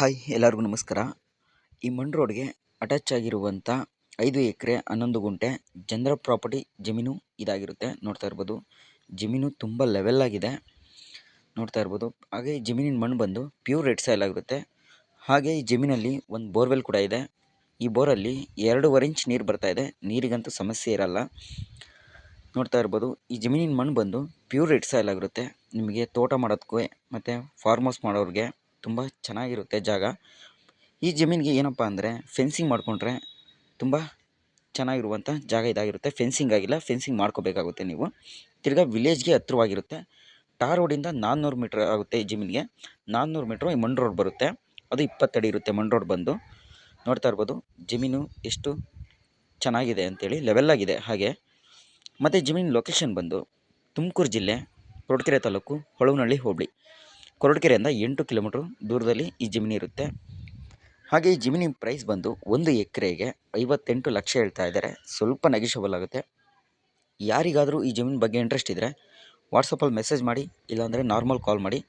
Hi, ಎಲ್ಲರಿಗೂ ನಮಸ್ಕಾರ. ಈ ಮಣ್ ರೋಡ್ಗೆ ಅಟ್ಯಾಚ್ ಆಗಿರುವಂಥ ಐದು ಎಕರೆ ಹನ್ನೊಂದು ಗುಂಟೆ ಜನರ ಪ್ರಾಪರ್ಟಿ ಜಮೀನು ಇದಾಗಿರುತ್ತೆ ನೋಡ್ತಾ ಇರ್ಬೋದು. ಜಮೀನು ತುಂಬ ಲೆವೆಲ್ ಆಗಿದೆ ನೋಡ್ತಾ ಇರ್ಬೋದು. ಹಾಗೆ ಈ ಜಮೀನಿನ ಮಣ್ಣು ಬಂದು ಪ್ಯೂರ್ ರೆಡ್ ಸೈಲ್ ಆಗಿರುತ್ತೆ. ಹಾಗೆ ಈ ಜಮೀನಲ್ಲಿ ಒಂದು ಬೋರ್ವೆಲ್ ಕೂಡ ಇದೆ. ಈ ಬೋರಲ್ಲಿ ಎರಡೂವರೆ ಇಂಚ್ ನೀರು ಬರ್ತಾ ಇದೆ. ನೀರಿಗಂತೂ ಸಮಸ್ಯೆ ಇರಲ್ಲ. ನೋಡ್ತಾ ಇರ್ಬೋದು, ಈ ಜಮೀನಿನ ಮಣ್ಣು ಬಂದು ಪ್ಯೂರ್ ರೆಡ್ ಸೈಲ್ ಆಗಿರುತ್ತೆ. ನಿಮಗೆ ತೋಟ ಮಾಡೋದಕ್ಕೂ ಮತ್ತು ಫಾರ್ಮ್ ಹೌಸ್ ಮಾಡೋರಿಗೆ ತುಂಬ ಚೆನ್ನಾಗಿರುತ್ತೆ ಜಾಗ. ಈ ಜಮೀನಿಗೆ ಏನಪ್ಪ ಅಂದರೆ ಫೆನ್ಸಿಂಗ್ ಮಾಡಿಕೊಂಡ್ರೆ ತುಂಬ ಚೆನ್ನಾಗಿರುವಂಥ ಜಾಗ ಇದಾಗಿರುತ್ತೆ. ಫೆನ್ಸಿಂಗ್ ಆಗಿಲ್ಲ ಫೆನ್ಸಿಂಗ್ ಮಾಡ್ಕೋಬೇಕಾಗುತ್ತೆ ನೀವು. ತಿರ್ಗಾ ವಿಲೇಜ್ಗೆ ಹತ್ತಿರವಾಗಿರುತ್ತೆ ಟಾರ್ ರೋಡಿಂದ ನಾನ್ನೂರು ಮೀಟ್ರ್ ಆಗುತ್ತೆ ಈ ಜಮೀನಿಗೆ. ನಾನ್ನೂರು ಮೀಟ್ರು ಈ ಮಣ್ ರೋಡ್ ಬರುತ್ತೆ. ಅದು ಇಪ್ಪತ್ತಡಿ ಇರುತ್ತೆ ಮಣ್ ರೋಡ್ ಬಂದು. ನೋಡ್ತಾ ಇರ್ಬೋದು, ಜಮೀನು ಎಷ್ಟು ಚೆನ್ನಾಗಿದೆ ಅಂತೇಳಿ ಲೆವೆಲ್ಲಾಗಿದೆ ಹಾಗೆ. ಮತ್ತು ಜಮೀನು ಲೊಕೇಶನ್ ಬಂದು ತುಮಕೂರು ಜಿಲ್ಲೆ ಕೊರಟಗೆರೆ ತಾಲೂಕು ಹೊಳವನಹಳ್ಳಿ ಹೋಬಳಿ ಕೊರಟಗೆರೆಯಿಂದ ಎಂಟು ಕಿಲೋಮೀಟ್ರ್ ದೂರದಲ್ಲಿ ಈ ಜಮೀನು ಇರುತ್ತೆ. ಹಾಗೆ ಈ ಜಮೀನಿನ ಪ್ರೈಸ್ ಬಂದು ಒಂದು ಎಕರೆಗೆ ಐವತ್ತೆಂಟು ಲಕ್ಷ ಹೇಳ್ತಾ ಇದ್ದಾರೆ. ಸ್ವಲ್ಪ ನೆಗೆಷಬಲ್ ಆಗುತ್ತೆ. ಯಾರಿಗಾದರೂ ಈ ಜಮೀನು ಬಗ್ಗೆ ಇಂಟ್ರೆಸ್ಟ್ ಇದ್ದರೆ ವಾಟ್ಸಪ್ಪಲ್ಲಿ ಮೆಸೇಜ್ ಮಾಡಿ, ಇಲ್ಲಾಂದರೆ ನಾರ್ಮಲ್ ಕಾಲ್ ಮಾಡಿ.